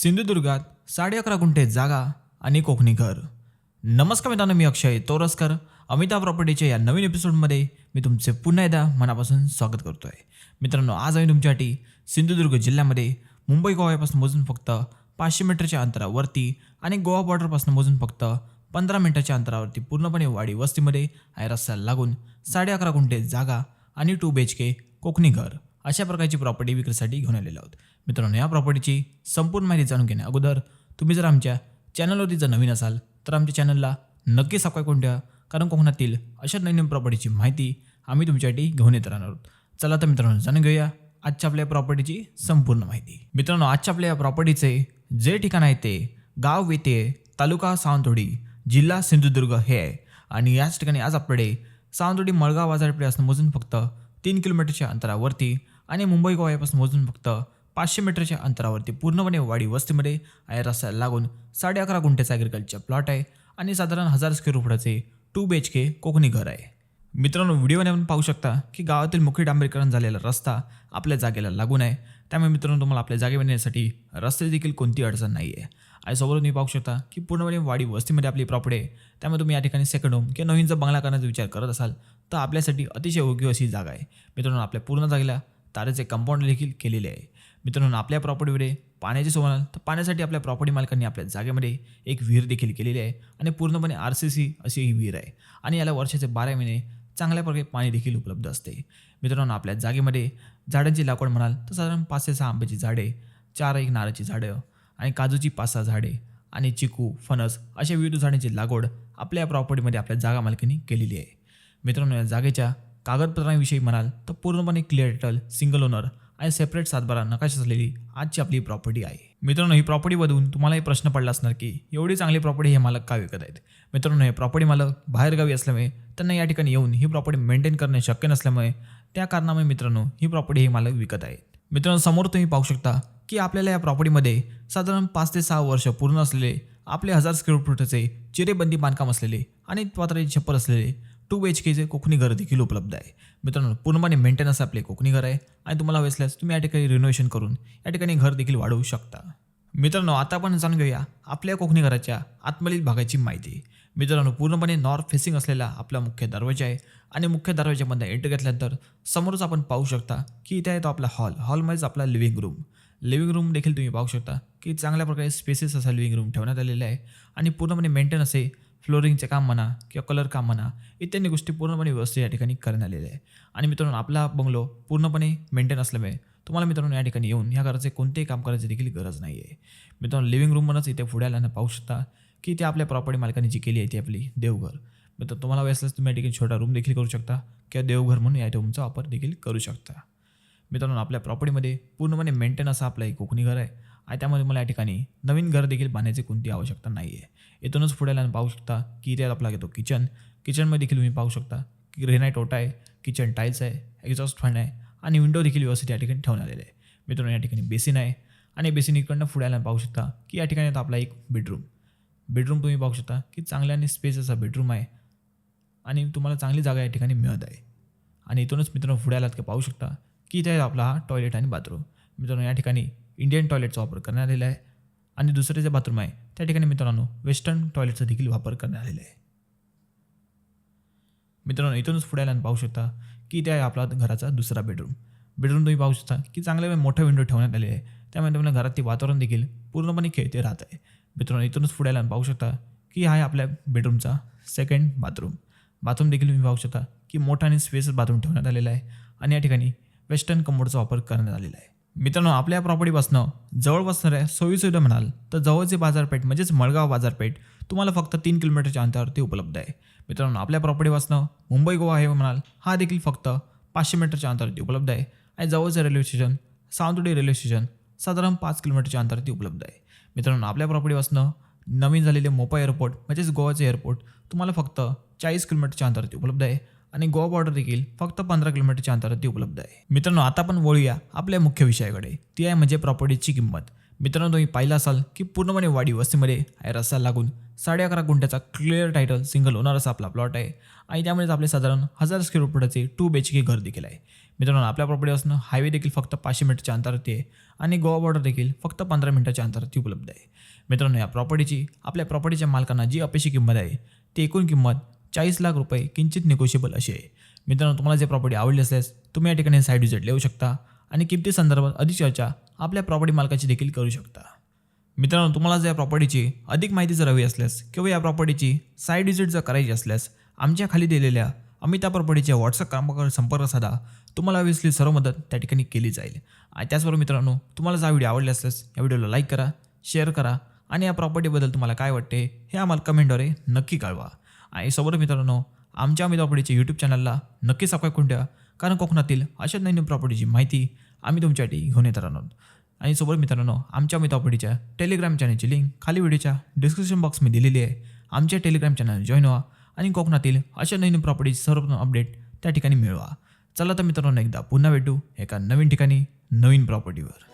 सिंधुदुर्गात साडे अकरा गुंठे जागा आणि कोकणी घर. नमस्कार मित्रांनो मी अक्षय तोरसकर. अमिता प्रॉपर्टीच्या या नवीन एपिसोडमध्ये मी तुमचे पुन्हा एकदा मनापासून स्वागत करतो आहे मित्रांनो आज आम्ही तुमच्यासाठी सिंधुदुर्ग जिल्ह्यामध्ये मुंबई गोव्यापासून मोजून फक्त पाचशे मीटरच्या अंतरावरती आणि गोवा बॉर्डरपासून मोजून फक्त पंधरा मिनटाच्या अंतरावरती पूर्णपणे वाडी वस्तीमध्ये आहे रस्त्याला लागून साडे अकरा गुंठे जागा आणि two B H K Konkani घर. अशा प्रकारची प्रॉपर्टी विक्रीसाठी घेऊन आलेलो आहोत. मित्रांनो या प्रॉपर्टीची संपूर्ण माहिती जाणून घेण्या अगोदर तुम्ही जर आमच्या चॅनलवरती जर नवीन असाल तर आमच्या चॅनलला नक्की सबस्क्राईब करून ठेवा कारण कोकणातील अशा नवीन प्रॉपर्टीची माहिती आम्ही तुमच्यासाठी घेऊन येत राहणार आहोत. चला तर मित्रांनो जाणून घेऊया आजच्या आपल्या प्रॉपर्टीची संपूर्ण माहिती. मित्रांनो आजच्या आपल्या या प्रॉपर्टीचे जे ठिकाण आहे ते गाव वेते तालुका सावंतवाडी जिल्हा सिंधुदुर्ग हे आहे. आणि याच ठिकाणी आज आपल्याकडे सावंतवाडी मळगाव बाजारपेठेपासून मोजून फक्त तीन किलोमीटरच्या अंतरावरती आणि मुंबई गोव्यापासून मोजून फक्त पाचशे मीटरच्या अंतरावरती पूर्णपणे वाडी वस्तीमध्ये आहे रस्त्याला लागून साडे अकरा गुंठ्याचा ॲग्रिकल्चर प्लॉट आहे आणि साधारण हजार स्क्वेअर फुटाचे two B H K Konkani घर आहे. मित्रांनो व्हिडिओने आपण पाहू शकता की गावातील मुख्य डांबरीकरण झालेला रस्ता आपल्या जागेला लागून आहे. त्यामुळे मित्रांनो तुम्हाला आपल्या जागे बनण्यासाठी रस्ते देखील कोणती अडचण नाही आहे आणि सोबत तुम्ही पाहू शकता की पूर्णपणे वाडी वस्तीमध्ये आपली प्रॉपर्टी आहे. त्यामुळे तुम्ही या ठिकाणी सेकंड होम किंवा नवीनचा बंगला करण्याचा विचार करत असाल तर आपल्यासाठी अतिशय योग्य अशी जागा आहे. मित्रांनो आपल्या पूर्ण जागेला तारेचे कंपाऊंड देखील केलेले आहे. मित्रांनो आपल्या प्रॉपर्टीमध्ये पाण्याची सोय तर पाण्यासाठी आपल्या प्रॉपर्टी मालकांनी आपल्या जागेमध्ये एक विहीर देखील केलेली आहे आणि पूर्णपणे आर सी सी अशी ही विहीर आहे आणि याला वर्षाचे बारा महिने चांगल्या प्रकारे पाणी देखील उपलब्ध असते. मित्रांनो आपल्या जागेमध्ये झाडांची लागवड म्हणाल तर साधारण पाच ते सहा आंब्याची झाडे चार एक नारळाची झाडं आणि काजूची पाच सहा झाडे आणि चिकू फणस अशा विविध झाडांची लागवड आपल्या प्रॉपर्टीमध्ये आपल्या जागा मालकीने केलेली आहे. मित्रांनो या जागेच्या कागदपत्रांविषयी म्हणाल तर पूर्णपणे क्लिअर टल सिंगल ओनर आणि सेपरेट सातबारा नकाशा असलेली आजची आपली प्रॉपर्टी आहे. मित्रांनो ही प्रॉपर्टीबधून तुम्हालाही प्रश्न पडला असणार की एवढी चांगली प्रॉपर्टी हे मालक का विकत आहेत? मित्रांनो हे प्रॉपर्टी मालक बाहेरगावी असल्यामुळे त्यांना या ठिकाणी येऊन ही प्रॉपर्टी मेंटेन करणे शक्य नसल्यामुळे त्या कारणामुळे मित्रांनो ही प्रॉपर्टी हे मालक विकत आहेत. मित्रांनो समोर तुम्ही पाहू शकता की आपल्याला या प्रॉपर्टीमध्ये साधारण पाच ते सहा वर्ष पूर्ण असलेले आपले हजार स्क्वेअर फुटाचे चिरेबंदी बांधकाम असलेले आणि पात्राची छप्पर असलेले टू एच केचे कोकणी घर देखील उपलब्ध आहे. मित्रांनो पूर्णपणे मेंटेनन्स आपले कोकणी घर आहे आणि तुम्हाला हवे असल्यास तुम्ही या ठिकाणी रिनोव्हेशन करून या ठिकाणी घर देखील वाढवू शकता. मित्रांनो आता आपण जाणून घेऊया आपल्या कोकणी घराच्या आतमधील भागाची माहिती. मित्रांनो पूर्णपणे नॉर्थ फेसिंग असलेला आपला मुख्य दरवाजा आहे आणि मुख्य दरवाजामध्ये एंट्री घेतल्यानंतर समोरच आपण पाहू शकता की इथे आहे तो आपला हॉल हॉलमध्येच आपला लिव्हिंग रूम लिव्हिंग रूम देखील तुम्ही पाहू शकता की चांगल्या प्रकारे स्पेसेस असा लिव्हिंग रूम ठेवण्यात आलेला आहे आणि पूर्णपणे मेंटेन असे फ्लोरिंगचे काम म्हणा किंवा कलर काम म्हणा इत्यादी गोष्टी पूर्णपणे व्यवस्थित या ठिकाणी करण्यात आलेल्या आहे आणि मित्रांनो आपला बंगलो पूर्णपणे मेंटेन असल्यामुळे तुम्हाला मित्रांनो या ठिकाणी येऊन ह्या घराचे कोणतेही काम करायची देखील गरज नाही आहे मित्रांनो लिव्हिंग रूममधूनच इथे पुढे आल्यानं पाहू शकता की ते आपल्या प्रॉपर्टी मालकाने जी केली आहे ती आपली देवघर. मित्र तुम्हाला वेळ असल्यास तुम्ही या ठिकाणी छोटा रूम देखील करू शकता किंवा देवघर म्हणून या रूमचा वापर देखील करू शकता. मित्रांनो आपल्या प्रॉपर्टीमध्ये पूर्णपणे मेंटेन असं आपलं एक कोकणी घर आहे. आणि त्यामध्ये मला या ठिकाणी नवीन घर देखील बांधण्याची कोणती आवश्यकता नाही आहे इथूनच पुढे आल्यानं पाहू शकता की इथे आपला येतो किचन किचनमध्ये देखील तुम्ही पाहू शकता की ग्रेनाईट ओटा आहे किचन टाईल्स आहे एक्झॉस्ट फॅन आहे आणि विंडो देखील व्यवस्थित या ठिकाणी ठेवण्यात आलेले आहे. मित्रांनो या ठिकाणी बेसिन आहे आणि बेसिन इकडनं पुढे पाहू शकता की या ठिकाणी आता आपला एक बेडरूम बेडरूम तुम्ही पाहू शकता की चांगल्या आणि स्पेस असा बेडरूम आहे आणि तुम्हाला चांगली जागा या ठिकाणी मिळत आहे. आणि इथूनच मित्रांनो पुढे आलात की पाहू शकता की इथे आपला हा टॉयलेट आणि बाथरूम मित्रांनो या ठिकाणी इंडियन टॉयलेटचा वापर करण्यात आलेला आहे. आणि दुसरे जे बाथरूम आहे त्या ठिकाणी मित्रांनो वेस्टर्न टॉयलेटचा देखील वापर करण्यात आलेला आहे. मित्रांनो इथूनच पुढे आल्यानं पाहू शकता की त्या आहे आपला घराचा दुसरा बेडरूम बेडरूम तुम्ही पाहू शकता की चांगले मोठा विंडो ठेवण्यात आले आहे. त्यामुळे तुम्हाला घरातील वातावरण देखील पूर्णपणे खेळते राहत आहे. मित्रांनो इथूनच पुढे आल्यानं पाहू शकता की हा आहे आपल्या बेडरूमचा सेकंड बाथरूम बाथरूम देखील तुम्ही पाहू शकता की मोठा आणि स्पेस बाथरूम ठेवण्यात आलेला आहे. आणि या ठिकाणी वेस्टर्न कमोडचा वापर करण्यात आलेला आहे. मित्रांनो आपल्या प्रॉपर्टीपासनं जवळ बसणाऱ्या सोयीसुविधा म्हणाल तर जवळचे बाजारपेठ म्हणजेच मळगाव बाजारपेठ तुम्हाला फक्त तीन किलोमीटरच्या अंतरावरती उपलब्ध आहे. मित्रांनो आपल्या प्रॉपर्टीपासनं मुंबई गोवा हायवे म्हणाल हा देखील फक्त पाचशे मीटरच्या अंतरावरती उपलब्ध आहे. आणि जवळचं railway station Sawantwadi railway station साधारण पाच किलोमीटरच्या अंतरावरती उपलब्ध आहे. मित्रांनो आपल्या प्रॉपर्टीपासनं नवीन झालेले मोपा एअरपोर्ट म्हणजेच गोवाचे एअरपोर्ट तुम्हाला फक्त चाळीस किलोमीटरच्या अंतरावरती उपलब्ध आहे. आणि गोवा बॉर्डर देखील फक्त पंधरा किलोमीटरच्या अंतरावरती उपलब्ध आहे. मित्रांनो आता आपण वळूया आपल्या मुख्य विषयाकडे. ती आहे म्हणजे प्रॉपर्टीची किंमत. मित्रांनो तुम्ही पाहिलं असाल की पूर्णपणे वाडी वस्तीमध्ये आहे लागून साडे अकरा गुंठ्याचा क्लिअर टायटल सिंगल ओनर असा आपला प्लॉट आहे. आणि त्यामुळेच आपले साधारण हजार स्क्वेअर फुटाचे टू बी एच के घर देखील आहे. मित्रांनो आपल्या प्रॉपर्टीपासून हायवे देखील फक्त पाचशे मीटरच्या अंतरावरती आहे आणि गोवा बॉर्डर देखील फक्त पंधरा मिनिटाच्या अंतरावरती उपलब्ध आहे. मित्रांनो या प्रॉपर्टीची आपल्या प्रॉपर्टीच्या मालकांना जी अपेक्षित किंमत आहे ती एकूण किंमत चाळीस लाख रुपये किंचित निगोशिएबल अशी आहे. मित्रांनो तुम्हाला जे प्रॉपर्टी आवडली असल्यास तुम्ही या ठिकाणी साईड विजिट लिहू शकता आणि किमती संदर्भात अधिक चर्चा आपल्या प्रॉपर्टी मालकाची देखील करू शकता. मित्रांनो तुम्हाला जर या प्रॉपर्टीची अधिक माहिती जर हवी असल्यास किंवा या प्रॉपर्टीची साईड विजिट जर करायची असल्यास आमच्या खाली दिलेल्या अमिता प्रॉपर्टीच्या व्हॉट्सअप क्रमांकावर संपर्क साधा. तुम्हाला हवी सर्व मदत त्या ठिकाणी केली जाईल. आणि त्याचबरोबर मित्रांनो तुम्हाला जर व्हिडिओ आवडला असल्यास या व्हिडिओला लाईक करा शेअर करा आणि या प्रॉपर्टीबद्दल तुम्हाला काय वाटते हे आम्हाला कमेंटद्वारे नक्की कळवा. आणि सोबत मित्रांनो आमच्या अमिता प्रॉपर्टीच्या यूट्यूब चॅनलला नक्की सबस्क्राईब करून ठेवा. कारण कोकणातील अशा नवीन प्रॉपर्टीची माहिती आम्ही तुमच्यासाठी घेऊन येणार आहोत. आणि सोबत मित्रांनो आमच्या अमित प्रॉपर्टीच्या टेलिग्राम चॅनलची लिंक खाली व्हिडिओच्या डिस्क्रिप्शन बॉक्समध्ये दिलेली आहे. आमच्या टेलिग्राम चॅनल जॉईन व्हा आणि कोकणातील अशा नवीन प्रॉपर्टीची सर्वप्रथम अपडेट त्या ठिकाणी मिळवा. चला तर मित्रांनो एकदा पुन्हा भेटू एका नवीन ठिकाणी नवीन प्रॉपर्टीवर